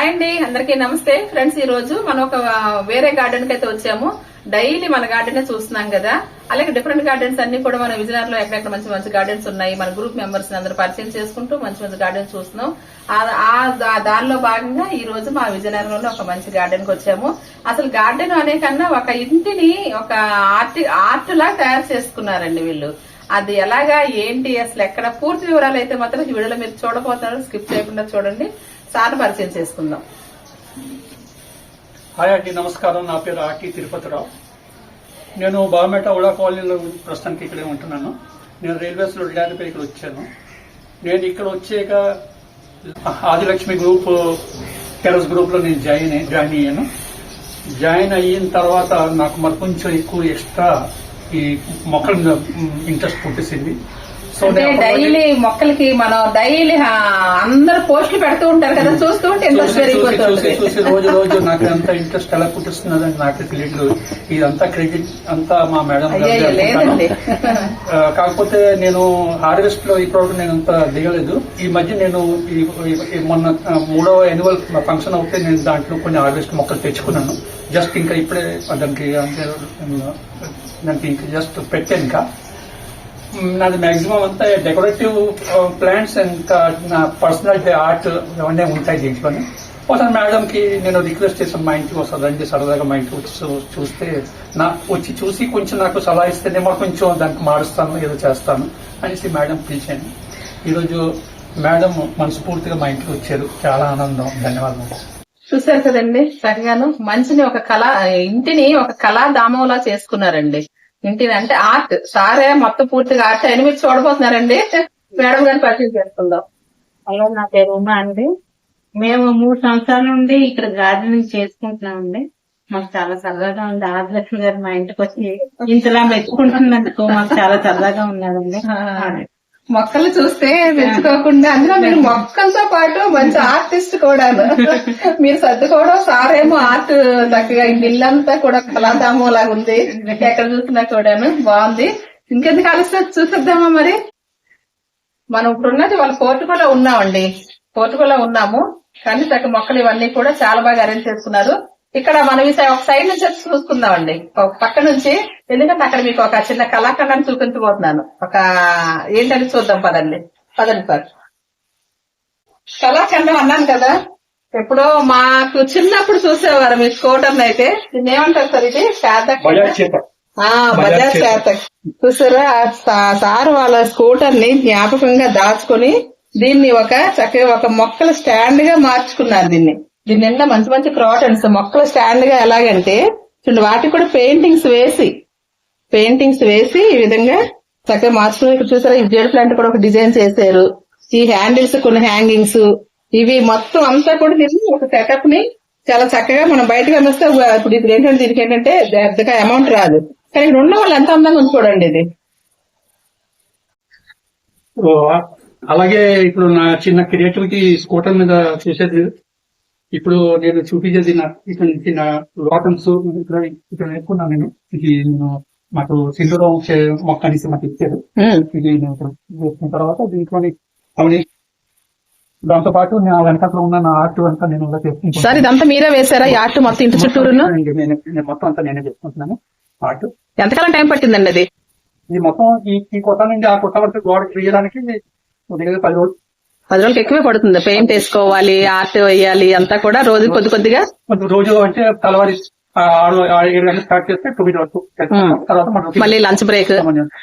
Hi అండి అందరికీ నమస్తే. ఫ్రెండ్స్ ఈ రోజు మనం ఒక వేరే గార్డెన్కి అయితే వచ్చాము. డైలీ మన గార్డెన్ చూస్తున్నాం కదా. అలాగే డిఫరెంట్ గార్డెన్స్ అన్ని కూడా మన విజయనగరంలో ఎక్కడెక్కడ మంచి మంచి గార్డెన్స్ ఉన్నాయి మన గ్రూప్ మెంబర్స్ అందరూ పరిచయం చేసుకుంటూ మంచి మంచి గార్డెన్స్ చూస్తున్నాం. ఆ- దా- దానిలో భాగంగా ఈ రోజు మా విజయనగరంలో ఒక మంచి గార్డెన్కి వచ్చాము. అసలు గార్డెన్ అనే కన్నా ఒక ఇంటిని ఒక ఆర్ట్ ఆర్ట్ లా తయారు చేసుకున్నారండి వీళ్ళు. అది ఎలాగా ఏంటి అసలు ఎక్కడ? పూర్తి వివరాలు అయితే మాత్రం ఈ వీడియోలో మీరు చూడబోతున్నారు. స్కిప్ చేయకుండా చూడండి. సార్ పరిచయం చేసుకుందాం. హాయ్ అండి నమస్కారం. నా పేరు ఆర్టీ తిరుపతిరావు. నేను బామెట ఉడా కాలనీలో ప్రస్తుతానికి ఇక్కడే ఉంటున్నాను. నేను రైల్వేస్లో లో ఇక్కడ వచ్చాను. నేను ఇక్కడ వచ్చాక ఆదిలక్ష్మి గ్రూప్ టెరస్ గ్రూప్లో నేను జాయిన్ జాయిన్ అయ్యాను. జాయిన్ అయిన తర్వాత నాకు మరి కొంచెం ఎక్కువ ఎక్స్ట్రా ఈ మొక్కల మీద ఇంట్రెస్ట్ పుట్టేసింది. అంటే డైలీ మొక్కలకి మనం డైలీ అందరు పోస్టులు పెడుతూ ఉంటారు కదా చూస్తూ ఉంటే ఇంట్రెస్ట్ పెరిగిపోతుంది చూసి రోజు రోజు నాకు ఎంత ఇంట్రెస్ట్ ఎలా పుట్టిస్తున్నదని నాకు తెలియదు ఇదంతా క్రెడిట్ అంతా మా మేడం. లేదండి. కాకపోతే నేను హార్వెస్ట్లో ఈ ప్రోడక్ట్ నేను అంత దిగలేదు. ఈ మధ్య నేను మొన్న మూడవ యాన్యువల్ ఫంక్షన్ అవుతే నేను దాంట్లో కొన్ని హార్వెస్ట్ మొక్కలు తెచ్చుకున్నాను. జస్ట్ ఇంకా ఇప్పుడే దానికి అంటే, దానికి ఇంకా జస్ట్ పెట్టాను ఇంకా. నాది మాక్సిమం అంతా డెకరేటివ్ ప్లాంట్స్ ఇంకా నా పర్సనల్ ఆర్ట్ ఇవన్నీ ఉంటాయి దీంట్లోనే. ఒకసారి మేడం కి నేను రిక్వెస్ట్ చేశాను మా ఇంటికి ఒకసారి రండి సరదాగా మా ఇంటికి వచ్చి చూ- చూస్తే నా వచ్చి చూసి కొంచెం నాకు సలహా ఇస్తేనేమో కొంచెం దానికి మారుస్తాను ఏదో చేస్తాను అనేసి మేడం పిలిచాను. ఈరోజు మేడం మనస్ఫూర్తిగా మా ఇంటికి వచ్చారు. చాలా ఆనందం. ధన్యవాదాలు చూసారు కదండి చక్కగాను మంచిని ఒక కళ ఇంటిని ఒక కళాధామంలా చేసుకున్నారండి. అంటే ఆర్ట్. సారే మొత్తం పూర్తిగా ఆర్ట్. అని మీరు చూడబోతున్నారండి. మేడం గారిని పరిచయం చేసుకుందాం. హలో నా పేరు ఉమా అండి. మేము మూడు సంవత్సరాల నుండి ఇక్కడ గార్డెనింగ్ చేసుకుంటున్నామండి. మాకు చాలా సరదాగా ఉంది. ఆదిలక్ష్మి గారు మా ఇంటికి వచ్చి ఇంతలా మెచ్చుకుంటున్నందుకు మాకు చాలా సరదాగా ఉన్నదండి మొక్కలు చూస్తే మెచ్చుకోకుండా అందులో మీరు మొక్కలతో పాటు మంచి ఆర్టిస్ట్ కూడాను. మీరు సర్దుకోవడం సారేమో ఆర్ట్ చక్కగా ఇల్లంతా కూడా కళాధామం లాగా ఉంది. ఎక్కడ చూసినా కూడాను బాగుంది. ఇంకెందుకు ఆలస్యం? చూసేద్దామా మరి? మనం ఇప్పుడు ఉన్నది వాళ్ళ పోర్టుకోలో ఉన్నామండి. పోర్టుకోలో ఉన్నాము. కానీ చక్క మొక్కలు ఇవన్నీ కూడా చాలా బాగా అరేంజ్ చేసుకున్నారు. ఇక్కడ మనం ఈ ఒక సైడ్ నుంచి వచ్చి చూసుకుందామండి. ఒక పక్క నుంచి ఎందుకంటే అక్కడ మీకు ఒక చిన్న కళాఖండాన్ని చూపించబోతున్నాను. ఒక ఏంటని చూద్దాం పదండి. పదండి సార్. కళాఖండం అన్నాను కదా ఎప్పుడో మాకు చిన్నప్పుడు చూసేవారు మీ స్కూటర్ అయితే. దీన్ని ఏమంటారు సార్ ఇది? శాతక్ బజాజ్ శాతక్ చూసారా? సార్ వాళ్ళ స్కూటర్ని జ్ఞాపకంగా దాచుకొని దీన్ని ఒక చక్కగా ఒక మొక్కల స్టాండ్గా మార్చుకున్నారు దీన్ని. దీని నిండా మంచి మంచి క్రాటన్స్ మొక్కల స్టాండ్గా ఎలాగంటే చూడండి వాటికి కూడా పెయింటింగ్స్ వేసి పెయింటింగ్స్ వేసి ఈ విధంగా చక్కగా మార్చుకుని ఇక్కడ చూసారా ఈ జేడ్ ప్లాంట్ కూడా ఒక డిజైన్ చేశారు. ఈ హ్యాండిల్స్ కొన్ని హ్యాంగింగ్స్ ఇవి మొత్తం అంతా కూడా దీన్ని ఒక సెటప్ని చాలా చక్కగా మనం బయటకు అందిస్తే ఇప్పుడు ఇప్పుడు ఏంటంటే దీనికి ఏంటంటే పెద్దగా అమౌంట్ రాదు. కానీ ఇక్కడ ఉన్న వాళ్ళు ఎంత అందంగా ఉంది చూడండి ఇది. ఓ, అలాగే ఇప్పుడు నా చిన్న క్రియేటివిటీ స్కూటర్ మీద చేసేది ఇప్పుడు నేను చూపించేది నా ఇక్కడ నుంచి నా లోటన్స్ ఇక్కడ ఇక్కడ నేర్చుకున్నాను నేను. ఇది నేను మాకు సింధూరం చే- మొక్క అనేసి మాకు ఇచ్చారు. ఇది నేను వేసుకున్న తర్వాత దీంట్లోని అవని దాంతో పాటు నా వెనకాల ఉన్న నా ఆర్ట్ అంతా నేను ఇలా. సార్ ఇదంతా మీరే వేసారా ఈ ఆర్ట్ మొత్తం ఇంటి చుట్టూరును? నేను నేను మొత్తం అంతా నేనే చేసుకుంటున్నాను ఆర్ట్. ఎంతకాలం టైం పట్టిందండి అది? ఇది మొత్తం ఈ ఈ కొత్త నుండి ఆ కొత్త వరకు గోడ దగ్గర పది రోజులు పది రోజులకి ఎక్కువే పడుతుంది. పెయింట్ వేసుకోవాలి ఆర్ట్ వేయాలి అంతా కూడా రోజు కొద్ది కొద్దిగా. రోజు అంటే తెల్లవారి మనం మళ్ళీ లంచ్ బ్రేక్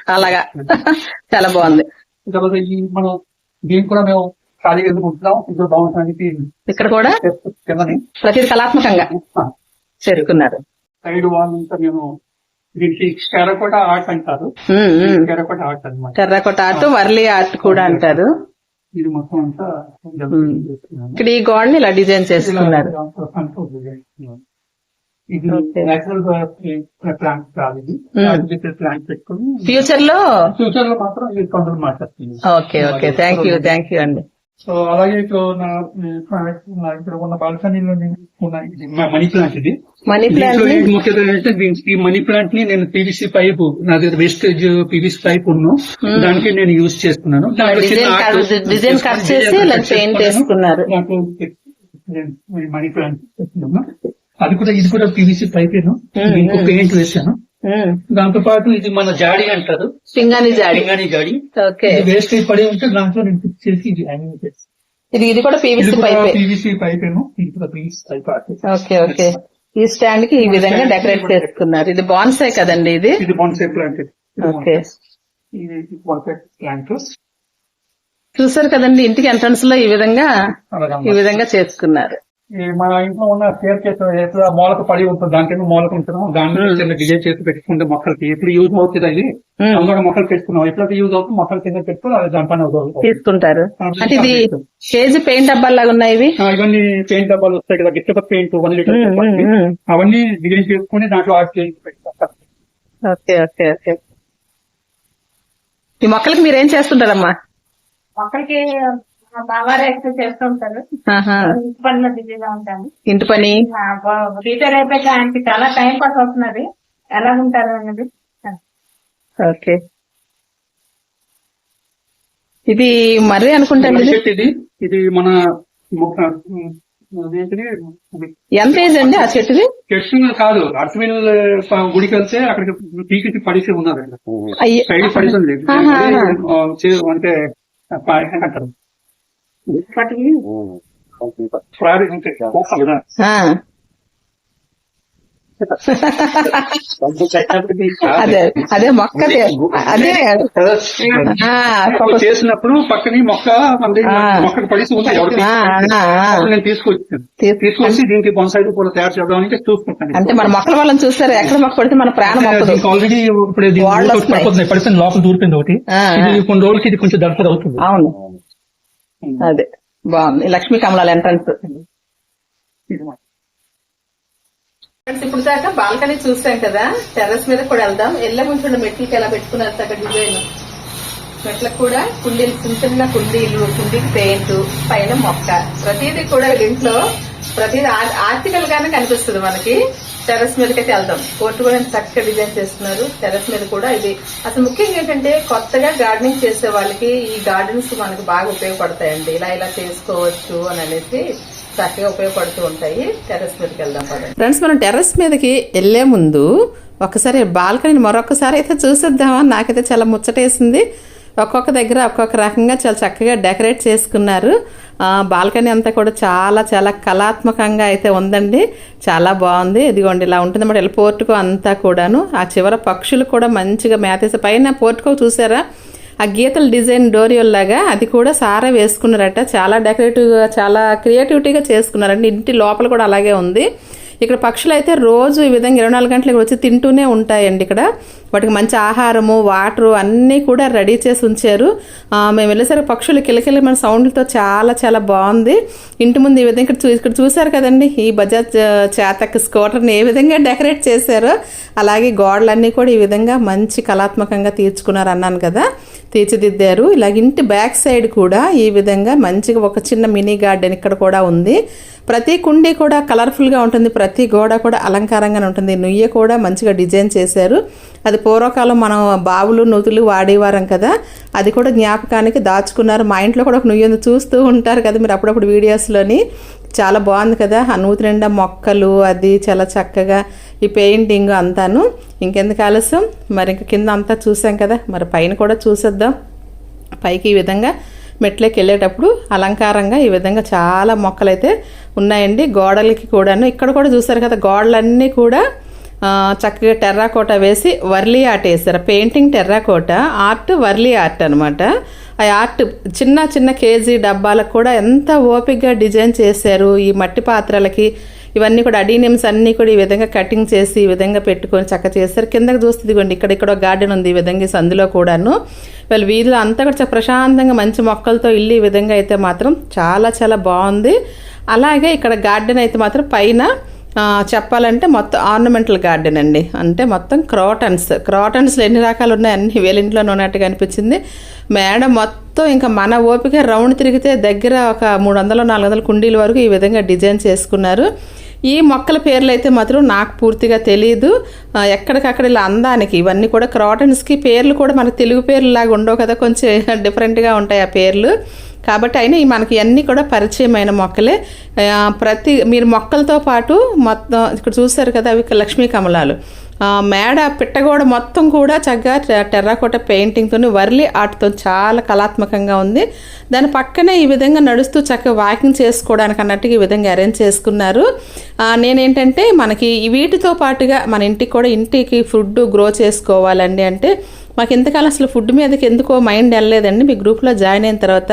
అలాగా. చాలా బాగుంది. మనం కూడా మేము ఇక్కడ కూడా ప్రతిది కళాత్మకంగా చేసుకున్నారు సైడ్ వాల్ అంతా మేము ఆర్ట్ అంటారు. టెరకోట ఆర్ట్ అనమాట టెర్రకోట ఆర్ట్ వర్లీ ఆర్ట్ కూడా అంటారు. ఇది మొత్తం అంతా. ఇక్కడ ఈ గోడని ఇలా డిజైన్ చేసుకున్నారు ఇలా control చేస్తున్నాను. ఇది Okay. నేచురల్ ప్లాంట్ కాదు ఇది. ఆర్టిఫిషియల్ ప్లాంట్ పెట్టుకుని ఫ్యూచర్లో ఫ్యూచర్లో మాత్రం మాట్లాడుతుంది okay okay thank you thank you అండి సో అలాగే ఇప్పుడు నా నా ఇక్కడ ఉన్న బాల్కనీలో ఉన్న ఇది మ- మనీ ప్లాంట్ ఇది. మనీ ప్లాంట్ ముఖ్యత ఏంటంటే ఈ మనీ ప్లాంట్ని నేను పీవీసీ పైప్ నా దగ్గర వేస్టేజ్ పీవీసీ పైప్ ఉన్ను. దానికి నేను యూజ్ చేస్తున్నాను. డిజైన్ కట్- చేసి పెయింట్ మనీ ప్లాంట్. అది కూడా ఇది కూడా పీవీసీ పైప్ పెయింట్ వేసాను దాంతో పాటు ఇది మన జాడి అంటారు. పింగాణి జాడి. పింగాణి జాడి. ఓకే ఇది వేస్టేజ్ పడి ఉంటే దాంట్లో చేసి ఇది హ్యాంగింగ్ చేస్తాను ఇది ఇది కూడా పీవీసీ పైప్ పీవీసీ పైప్ ఏమో. ఇది కూడా పీవీసీ పైప్ ఓకే ఓకే ఈ స్టాండ్కి ఈ విధంగా డెకరేట్ చేసుకున్నారు ఇది బాన్సాయ్ కదండి ఇది? ఇది బాన్సే ప్లాంట్ ఓకే ఇది బాన్సే ప్లాంట్ చూసారు కదండి ఇంటికి ఎంట్రన్స్లో ఈ విధంగా ఈ విధంగా చేసుకున్నారు ఈ మన ఇంట్లో ఉన్న స్టేర్ కేసు ఎట్లా మూలక పడి ఉంటుంది దానికేమో మూలక ఉంచడం దాని కింద డిజైన్ చేసి పెట్టుకుంటే మొక్కలకి ఎప్పుడు యూజ్ అవుతుంది అది. అందులో మొక్కలు పెట్టుకున్నాం. ఎప్పుడైతే యూజ్ అవుతుంది మొక్కల కింద పెట్టుకుని దాని పని అవుతుంది తీసుకుంటారు. అంటే ఇది కేజీ పెయింట్ డబ్బాలు లాగా ఉన్నాయి ఇవి? ఇవన్నీ పెయింట్ డబ్బాలు వస్తాయి కదా గిట్ట పెయింట్ వన్ లీటర్. అవన్నీ డిజైన్ చేసుకుని దాంట్లో ఆర్ట్ చేసి పెట్టుకుంటాం ఓకే ఓకే ఓకే. ఈ మొక్కలకి మీరేం చేస్తుంటారమ్మా? మొక్కలకి ఇంటి పనిలో బిజీగా ఉంటాను. ఇంటి పని? టీచర్ అయిపోయాక ఆయనకి చాలా టైం పాస్ అవుతున్నది. ఎలా ఉంటారు అనేది. ఓకే. ఇది మర్రి అనుకుంటాను ఇది చెట్టు ఇది ఇది మన ఎంత ఏజ్ అండి ఆ చెట్టుది? చెట్టు కాదు అర్థమైన గుడికి వెళ్తే అక్కడికి పీకి పడిసి ఆహా, ఆహా. అంటే ప- అదే అదే మొక్క అదే చేసినప్పుడు పక్కనే మొక్క పడిసి. అప్పుడు నేను తీసుకొచ్చాను. తీసు- తీసుకొచ్చి దీనికి బొన్సైడ్ కూడా తయారు చేయడానికి చూసుకుంటాను. అంటే మన మొక్కల వాళ్ళని చూస్తారు ఎక్కడ మొక్క పడితే మన ప్రాణం ఆల్రెడీ ఇప్పుడు. పడిపోతుంది పడిపోయింది లోపల దూరిపోయింది ఒకటి. కొన్ని రోజులకి ఇది కొంచెం దర్శనం అవుతుంది. అవును. అదే. బాగుంది. లక్ష్మీ కమలాల ఎంట్రన్స్. ఇప్పుడు దాకా బాల్కనీ చూసాం కదా. టెర్రస్ మీద కూడా వెళ్దాం. ఎల్ల ముంచుండ మెట్లకి ఎలా పెట్టుకున్నారు అక్కడ డిజైన్ మెట్లకు కూడా కుండీలు చిన్న చిన్న కుండీలు కుండీకి పెయింట్ పైన మొక్క. ప్రతిదీ కూడా ఇంట్లో ప్రతిదీ ఆర్టికల్ గానే కనిపిస్తుంది మనకి. టెర్రస్ మీదకైతే వెళ్దాం. కోర్టు కూడా చక్కగా డిజైన్ చేస్తున్నారు. టెర్రస్ మీద కూడా ఇది. అసలు ముఖ్యంగా ఏంటంటే కొత్తగా గార్డెనింగ్ చేసే వాళ్ళకి ఈ గార్డెన్స్ మనకు బాగా ఉపయోగపడతాయండి. ఇలా ఇలా చేసుకోవచ్చు అని అనేసి చక్కగా ఉపయోగపడుతూ ఉంటాయి. టెర్రస్ మీదకి వెళ్దాం ఫ్రెండ్స్ మనం టెర్రస్ మీదకి వెళ్ళే ముందు ఒకసారి బాల్కనీని మరొకసారి అయితే చూసేద్దామా? నాకైతే చాలా ముచ్చటేసింది. ఒక్కొక్క దగ్గర ఒక్కొక్క రకంగా చాలా చక్కగా డెకరేట్ చేసుకున్నారు. బాల్కనీ అంతా కూడా చాలా చాలా కళాత్మకంగా అయితే ఉందండి. చాలా బాగుంది. ఇదిగోండి ఇలా ఉంటుంది అన్నమాట. ఇలా పోర్టుకో అంతా కూడాను. ఆ చివర పక్షులు కూడా మంచిగా మేతేసే పైన పోర్టుకో చూసారా? ఆ గీతల డిజైన్ డోరియోల్లాగా అది కూడా సారా వేసుకున్నారట. చాలా డెకరేటివ్గా చాలా క్రియేటివిటీగా చేసుకున్నారండి. ఇంటి లోపల కూడా అలాగే ఉంది. ఇక్కడ పక్షులు అయితే రోజు ఈ విధంగా ఇరవై నాలుగు గంటలకు వచ్చి తింటూనే ఉంటాయండి ఇక్కడ. వాటికి మంచి ఆహారము వాటరు అన్నీ కూడా రెడీ చేసి ఉంచారు. మేము వెళ్ళేసరికి పక్షులు కిలకిల మన సౌండ్లతో చాలా చాలా బాగుంది. ఇంటి ముందు ఈ విధంగా ఇక్కడ చూ ఇక్కడ చూసారు కదండి ఈ బజాజ్ చేతక్ స్కూటర్ని ఏ విధంగా డెకరేట్ చేశారో అలాగే గోడలన్నీ కూడా ఈ విధంగా మంచి కళాత్మకంగా తీర్చుకున్నారు అన్నాను కదా తీర్చిదిద్దారు. ఇలాగ ఇంటి బ్యాక్ సైడ్ కూడా ఈ విధంగా మంచిగా ఒక చిన్న మినీ గార్డెన్ ఇక్కడ కూడా ఉంది. ప్రతి కుండీ కూడా కలర్ఫుల్గా ఉంటుంది ప్రతి గోడ కూడా అలంకారంగా ఉంటుంది. నుయ్య కూడా మంచిగా డిజైన్ చేశారు. అది పూర్వకాలం మనం బావులు నూతులు వాడేవారం కదా. అది కూడా జ్ఞాపకానికి దాచుకున్నారు. మా ఇంట్లో కూడా ఒక నుయ్యను చూస్తూ ఉంటారు కదా మీరు అప్పుడప్పుడు వీడియోస్లోని. చాలా బాగుంది కదా ఆ నూతి నిండా మొక్కలు అది చాలా చక్కగా ఈ పెయింటింగ్ అంతాను. ఇంకెందుకు ఆలస్యం? మరి ఇంక కింద అంతా చూసాం కదా మరి పైన కూడా చూసేద్దాం. పైకి ఈ విధంగా మెట్లకి వెళ్ళేటప్పుడు అలంకారంగా ఈ విధంగా చాలా మొక్కలైతే ఉన్నాయండి. గోడలకి కూడాను ఇక్కడ కూడా చూసారు కదా గోడలన్నీ కూడా చక్కగా టెర్రాకోట వేసి వర్లీ ఆర్ట్ వేసారు painting terracotta art Warli art అనమాట ఆ ఆర్ట్ చిన్న చిన్న కేజీ డబ్బాలకు కూడా ఎంత ఓపికగా డిజైన్ చేశారు ఈ మట్టి పాత్రలకి. ఇవన్నీ కూడా అడీనియమ్స్ అన్ని కూడా ఈ విధంగా కటింగ్ చేసి ఈ విధంగా పెట్టుకొని చక్క చేస్తారు. కిందకి చూస్తే ఇదిగోండి ఇక్కడ ఇక్కడ గార్డెన్ ఉంది ఈ విధంగా ఈ సందులో కూడాను. వాళ్ళు వీధిలో అంతా కూడా ప్రశాంతంగా మంచి మొక్కలతో ఇల్లు ఈ విధంగా అయితే మాత్రం చాలా చాలా బాగుంది. అలాగే ఇక్కడ గార్డెన్ అయితే మాత్రం పైన చెప్పాలంటే మొత్తం ఆర్నమెంటల్ గార్డెన్ అండి. అంటే మొత్తం క్రాటన్స్ క్రాటన్స్లో ఎన్ని రకాలు ఉన్నాయి అన్ని వేలింట్లోనే ఉన్నట్టుగా అనిపించింది. మేడం మొత్తం ఇంకా మన ఓపిక రౌండ్ తిరిగితే దగ్గర ఒక మూడు వందలు నాలుగు వందల కుండీల వరకు ఈ విధంగా డిజైన్ చేసుకున్నారు. ఈ మొక్కల పేర్లు అయితే మాత్రం నాకు పూర్తిగా తెలియదు ఎక్కడికక్కడ ఇలా అందానికి ఇవన్నీ కూడా క్రాటన్స్కి పేర్లు కూడా మనకు తెలుగు పేర్లు లాగా ఉండవు కదా కొంచెం డిఫరెంట్గా ఉంటాయి ఆ పేర్లు. కాబట్టి అయినా ఈ మనకి అన్నీ కూడా పరిచయమైన మొక్కలే. ప్రతి మీరు మొక్కలతో పాటు మొత్తం ఇక్కడ చూసారు కదా అవి లక్ష్మీ కమలాలు. మేడ పిట్టగోడ మొత్తం కూడా చక్కగా టె- టెర్రాకోట పెయింటింగ్తో వర్లి ఆర్ట్తో చాలా కళాత్మకంగా ఉంది. దాని పక్కనే ఈ విధంగా నడుస్తూ చక్కగా వాకింగ్ చేసుకోవడానికి అన్నట్టుగా ఈ విధంగా అరేంజ్ చేసుకున్నారు. నేనేంటంటే మనకి వీటితో పాటుగా మన ఇంటికి కూడా ఇంటికి ఫుడ్ గ్రో చేసుకోవాలండి అంటే మాకు ఇంతకాలం అసలు ఫుడ్ మీదకి ఎందుకో మైండ్ వెళ్ళలేదండి. మీ గ్రూప్లో జాయిన్ అయిన తర్వాత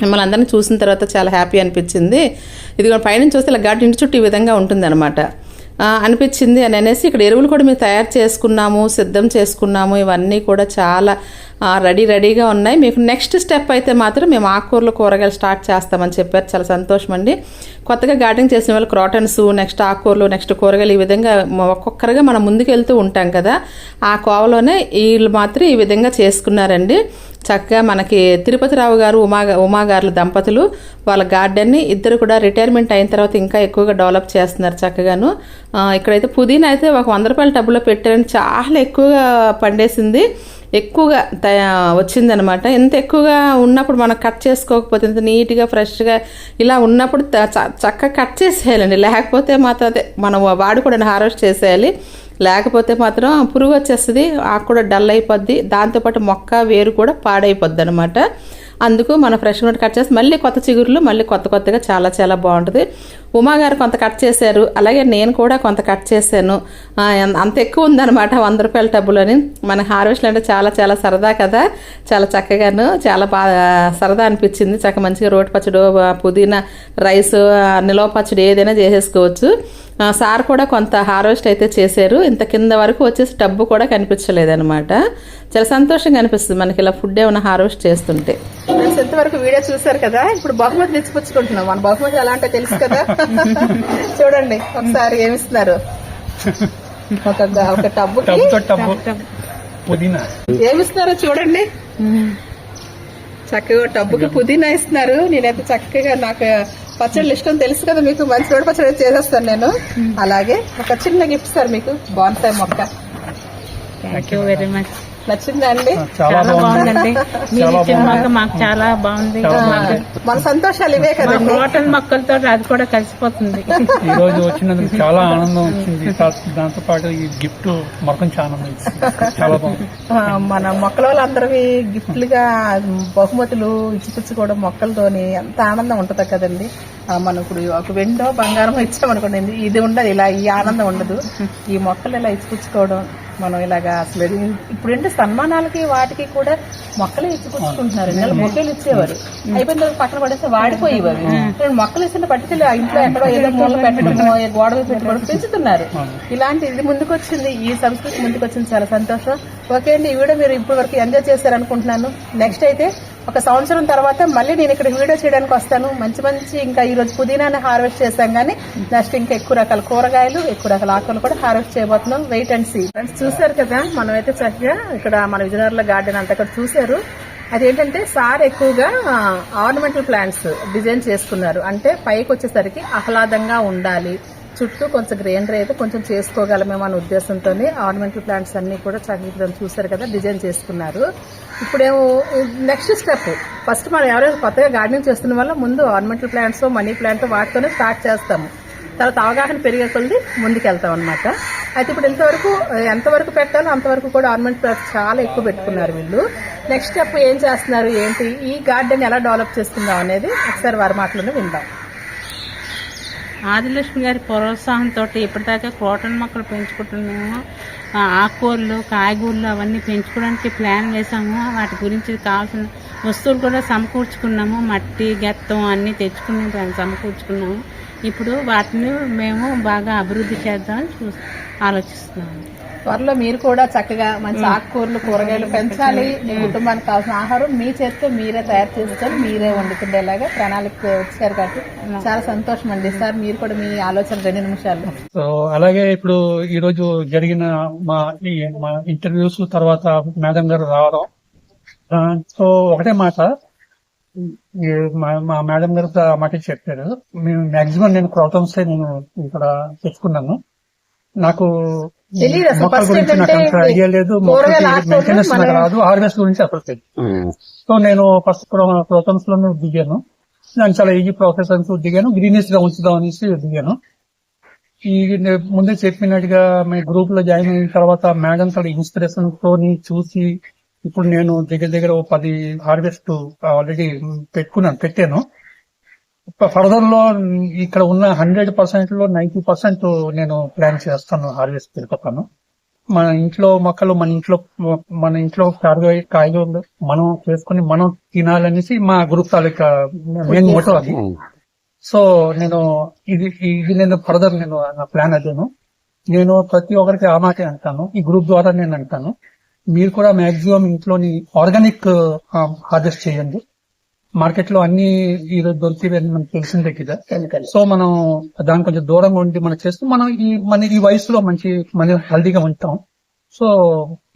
మిమ్మల్ని అందరిని చూసిన తర్వాత చాలా హ్యాపీ అనిపించింది. ఇది పైనుంచి చూస్తే ఇలా గార్డెన్ ఇంటి చుట్టూ ఈ విధంగా ఉంటుందన్నమాట. అనిపించింది అని అనేసి ఇక్కడ ఎరువులు కూడా మేము తయారు చేసుకున్నాము సిద్ధం చేసుకున్నాము. ఇవన్నీ కూడా చాలా రెడీ రెడీగా ఉన్నాయి. మీకు నెక్స్ట్ స్టెప్ అయితే మాత్రం మేము ఆకుకూరలు కూరగాయలు స్టార్ట్ చేస్తామని చెప్పారు. చాలా సంతోషం అండి. కొత్తగా గార్డెనింగ్ చేసిన వాళ్ళు క్రాటన్స్ నెక్స్ట్ ఆకుకూరలు నెక్స్ట్ కూరగాయలు ఈ విధంగా ఒక్కొక్కరుగా మనం ముందుకు వెళ్తూ ఉంటాం కదా. ఆ కోవలోనే వీళ్ళు మాత్రం ఈ విధంగా చేసుకున్నారండి. చక్కగా మనకి తిరుపతిరావు గారు ఉమా ఉమాగారుల దంపతులు వాళ్ళ గార్డెన్ని ఇద్దరు కూడా రిటైర్మెంట్ అయిన తర్వాత ఇంకా ఎక్కువగా డెవలప్ చేస్తున్నారు చక్కగాను. ఇక్కడైతే పుదీనా అయితే ఒక వంద రూపాయల టబ్బులో పెట్టారని చాలా ఎక్కువగా పండేసింది. ఎక్కువగా తయ వచ్చిందనమాట. ఎంత ఎక్కువగా ఉన్నప్పుడు మనం కట్ చేసుకోకపోతే ఇంత నీట్గా ఫ్రెష్గా ఇలా ఉన్నప్పుడు త- చ- చక్కగా కట్ చేసేయాలండి. లేకపోతే మాత్రం అదే మనం వాడు కూడా హార్వెస్ట్ చేసేయాలి. లేకపోతే మాత్రం పురుగు వచ్చేస్తుంది ఆకు కూడా డల్ అయిపోద్ది దాంతోపాటు మొక్క వేరు కూడా పాడైపోద్ది అనమాట అందుకు మనం ఫ్రెష్గా కట్ చేసి మళ్ళీ కొత్త చిగురులు మళ్ళీ కొత్త కొత్తగా చాలా చాలా బాగుంటుంది. ఉమా గారు కొంత కట్ చేశారు. అలాగే నేను కూడా కొంత కట్ చేశాను. అంత ఎక్కువ ఉందన్నమాట వంద రూపాయల టబ్బులని మన హార్వెస్ట్లు అంటే చాలా చాలా సరదా కదా. చాలా చక్కగాను చాలా బాగా సరదా అనిపించింది. చక్క మంచిగా రోటి పచ్చడి పుదీనా రైస్ నిలవ పచ్చడి ఏదైనా చేసేసుకోవచ్చు. సార్ కూడా కొంత హార్వెస్ట్ అయితే చేశారు. ఇంత కింద వరకు వచ్చేసి డబ్బు కూడా కనిపించలేదన్నమాట. చాలా సంతోషంగా అనిపిస్తుంది మనకి ఇలా ఫుడ్ ఏమైనా హార్వెస్ట్ చేస్తుంటే. ఇంతవరకు వీడియో చూసారు కదా. ఇప్పుడు బహుమతి తెచ్చిపుచ్చుకుంటున్నాం. మన బహుమతి ఎలా అంటే తెలుసు కదా. చూడండి ఒకసారి ఏమిస్తున్నారు? ఒక ఒక టబ్బు. పుదీనా. ఏమిస్తున్నారో చూడండి? చక్కగా టబ్బుకి పుదీనా ఇస్తున్నారు. నేనైతే చక్కగా నాకు పచ్చళ్ళు ఇష్టం తెలుసు కదా మీకు మంచి రోడ్డు పచ్చడి చేసేస్తాను నేను. అలాగే ఒక చిన్న గిఫ్ట్ సార్ మీకు బాన్సాయి మొక్క. థ్యాంక్ యూ వెరీ మచ్ నచ్చిందా అండి? చాలా చాలా బాగుంది. బాగుందండి. మీరు ఇచ్చిన మొక్క మాకు చాలా బాగుంది. మన సంతోషాలు ఇవే కదండి. క్రోటన్ మొక్కలతో అది కూడా కలిసిపోతుంది. ఈ రోజు వచ్చినందుకు చాలా ఆనందం వచ్చింది. దాంతో పాటు ఈ గిఫ్ట్ మరొక ఆనందం ఇచ్చింది. చాలా బాగుంది. మన మొక్కల వాళ్ళందరివి గిఫ్ట్లుగా బహుమతులు ఇచ్చిపుచ్చుకోవడం మొక్కలతోని ఎంత ఆనందం ఉంటుంది కదండి. మనం ఇప్పుడు ఒక వెండో బంగారం ఇచ్చామనుకోండి ఇది ఉండదు ఇలా ఈ ఆనందం ఉండదు. ఈ మొక్కలు ఇలా ఇచ్చిపుచ్చుకోవడం మనం ఇలాగా అసలు ఇప్పుడు ఏంటి సన్మానాలకి వాటికి కూడా మొక్కలు ఇచ్చిపుచ్చుకుంటున్నారు. మొక్కలు ఇచ్చేవారు. అయిపోయిన తర్వాత పక్కన పడేస్తే వాడిపోయేవారు. ఇప్పుడు మొక్కలు ఇచ్చిన పట్టుకెళ్ళి ఇంట్లో ఎక్కడో ఏదో మూల పెట్టడమో ఏ గోడ మీద పెట్టుకోవడం పెంచుతున్నారు. ఇలాంటి ఇది ముందుకు వచ్చింది ఈ సంస్కృతి ముందుకు వచ్చింది చాలా సంతోషం. ఓకే అండి ఈ వీడియో మీరు ఇప్పటి వరకు ఎంజాయ్ చేశారనుకుంటున్నాను. నెక్స్ట్ అయితే ఒక సంవత్సరం తర్వాత మళ్ళీ నేను ఇక్కడ వీడియో చేయడానికి వస్తాను. మంచి మంచి ఇంకా ఈ రోజు పుదీనాని హార్వెస్ట్ చేశాం కానీ నెక్స్ట్ ఇంకా ఎక్కువ రకాల కూరగాయలు ఎక్కువ రకాల ఆకులు కూడా హార్వెస్ట్ చేయబోతున్నాం. వెయిట్ అండ్ సీ ఫ్రెండ్స్ చూసారు కదా? మనం అయితే చక్కగా ఇక్కడ మన విజయనగరంలో గార్డెన్ అంతా కూడా చూసారు అదేంటంటే సార్ ఎక్కువగా ఆర్నమెంటల్ ప్లాంట్స్ డిజైన్ చేసుకున్నారు. అంటే పైకి వచ్చేసరికి ఆహ్లాదంగా ఉండాలి. చుట్టూ కొంచెం గ్రీనరీ అయితే కొంచెం చేసుకోగలమేమో అనే ఉద్దేశంతో ఆర్నమెంటల్ ప్లాంట్స్ అన్నీ కూడా చక్కగా చూసారు కదా డిజైన్ చేసుకున్నారు. ఇప్పుడేమో నెక్స్ట్ స్టెప్ ఫస్ట్ మనం ఎవరైనా కొత్తగా గార్డెనింగ్ చేస్తున్న వల్ల ముందు ఆర్నమెంటల్ ప్లాంట్స్ మనీ ప్లాంట్ వాటితోనే స్టార్ట్ చేస్తాము తర్వాత అవగాహన పెరిగే కొద్ది ముందుకెళ్తాం అనమాట అయితే ఇప్పుడు ఇంతవరకు ఎంతవరకు పెట్టాలో అంతవరకు కూడా ఆర్నమెంట్ ప్లాంట్స్ చాలా ఎక్కువ పెట్టుకున్నారు వీళ్ళు. నెక్స్ట్ స్టెప్ ఏం చేస్తున్నారు ఏంటి ఈ గార్డెన్ ఎలా డెవలప్ చేస్తుందాం అనేది ఒకసారి వారి మాటలను విందాం. ఆదిలక్ష్మి గారి ప్రోత్సాహంతో ఇప్పటిదాకా కోటన్ మొక్కలు పెంచుకుంటున్నాము. ఆకుకూరలు కాయగూరలు అవన్నీ పెంచుకోవడానికి ప్లాన్ వేసాము వాటి గురించి కావాల్సిన వస్తువులు కూడా సమకూర్చుకున్నాము. మట్టి గెత్తం అన్నీ తెచ్చుకుని దాన్ని సమకూర్చుకున్నాము. ఇప్పుడు వాటిని మేము బాగా అభివృద్ధి చేద్దామని చూ ఆలోచిస్తున్నాము. త్వరలో మీరు కూడా చక్కగా మంచి ఆకుకూరలు కూరగాయలు పెంచాలి. మీ కుటుంబానికి కావాల్సిన ఆహారం మీ చేతితో మీరే తయారు చేసుకొని మీరే వండుతుండేలాగా ప్రణాళిక వచ్చారు కాబట్టి చాలా సంతోషం అండి. సార్ మీరు కూడా మీ ఆలోచన రెండు నిమిషాలు సో అలాగే ఇప్పుడు ఈ రోజు జరిగిన మా మా ఇంటర్వ్యూస్ తర్వాత మేడం గారు రావడం. సో ఒకటే మాట. మా- మా మేడం గారు మాట చెప్పారు. మేము మాక్సిమం నేను క్రోటన్స్ నేను ఇక్కడ తెచ్చుకున్నాను. నాకు తెలీదు అసలు మొక్కల first గురించి నాకు అంత ఏంటంటే ఐడియా లేదు. రాదు. హార్వెస్ట్ గురించి అసలు తెలియదు సో నేను ఫస్ట్ క్రోటన్స్లో దిగాను. దాని చాలా ఈజీ ప్రాసెస్ అంటూ దిగాను. గ్రీనిష్గా ఉంచుదాం అనేసి దిగాను. ఈ ముందే చెప్పినట్టుగా మీ గ్రూప్లో జాయిన్ అయిన తర్వాత మేడం తన ఇన్స్పిరేషన్ తోని చూసి ఇప్పుడు నేను దగ్గర దగ్గర ఓ పది హార్వెస్ట్ ఆల్రెడీ పెట్టుకున్నాను పెట్టాను. ఫర్దర్లో ఇక్కడ ఉన్న హండ్రెడ్ పర్సెంట్లో నైన్టీ పర్సెంట్ నేను ప్లాన్ చేస్తాను హార్వెస్ట్ పెడతాను మన ఇంట్లో మొక్కలు మన ఇంట్లో మన ఇంట్లో కాయగూర కాయగూరలు మనం చేసుకుని మనం తినాలనేసి మా గ్రూప్ తాలూకా మెయిన్ మోటో అది. సో నేను ఇది ఇది నేను ఫర్దర్ నేను నా ప్లాన్ అదేను. నేను ప్రతి ఒక్కరికి ఆ మాటే అంటాను. ఈ గ్రూప్ ద్వారా నేను అంటాను. మీరు కూడా మాక్సిమం ఇంట్లోని ఆర్గానిక్ హార్వెస్ట్ చేయండి. మార్కెట్లో అన్ని ఈ రోజు దొరికివన్నీ మనకు తెలిసిందే కదా సో మనం దాని కొంచెం దూరంగా ఉండి మనం చేస్తూ మనం ఈ మన ఈ వయసులో మంచి మన హెల్దీగా ఉంటాం. సో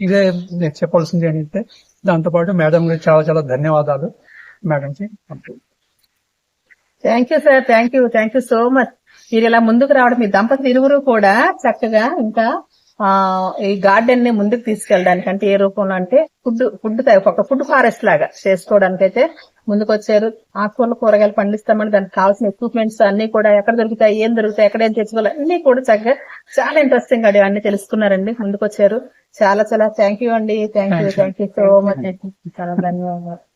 ఇదే నేను చెప్పాల్సింది ఏంటంటే దాంతో పాటు మేడం గారికి చాలా చాలా ధన్యవాదాలు. మేడం కి thank you sir thank you thank you so much మీరు ఇలా ముందుకు రావడం మీ దంపతులు ఇరువురు కూడా చక్కగా ఇంకా ఆ ఈ గార్డెన్ని ముందుకు తీసుకెళ్ళడానికి అంటే ఏ రూపంలో అంటే ఫుడ్ ఫుడ్ ఒక ఫుడ్ ఫారెస్ట్ లాగా చేసుకోవడానికి అయితే ముందుకు వచ్చారు ఆకుకూరలు కూరగాయలు పండిస్తామని దానికి కావాల్సిన ఎక్విప్మెంట్స్ అన్ని కూడా ఎక్కడ దొరుకుతాయి ఏం దొరుకుతాయి ఎక్కడ ఏం తెచ్చుకోవాలి అన్ని కూడా చక్కగా చాలా ఇంట్రెస్టింగ్ అండి అన్ని తెలుసుకున్నారండి ముందుకు వచ్చారు చాలా చాలా థ్యాంక్ యూ అండి. Thank you thank you so much చాలా ధన్యవాదాలు.